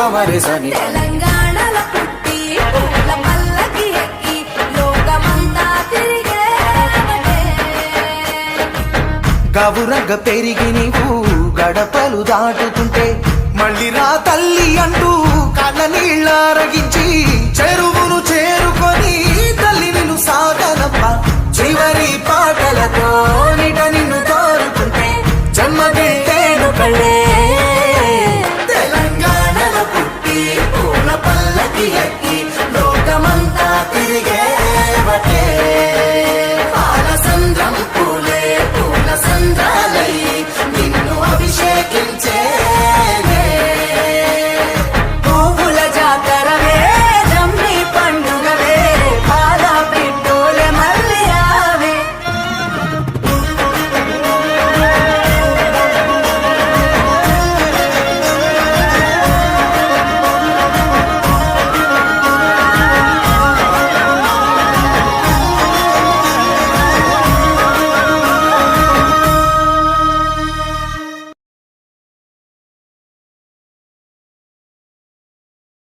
పవరసని తెలంగాణల గవురగ పెరిగి నీవు గడపలు దాటుతుంటే మళ్ళీ నా తల్లి అంటూ కళ్ళ నీళ్ళారగించి చెరువు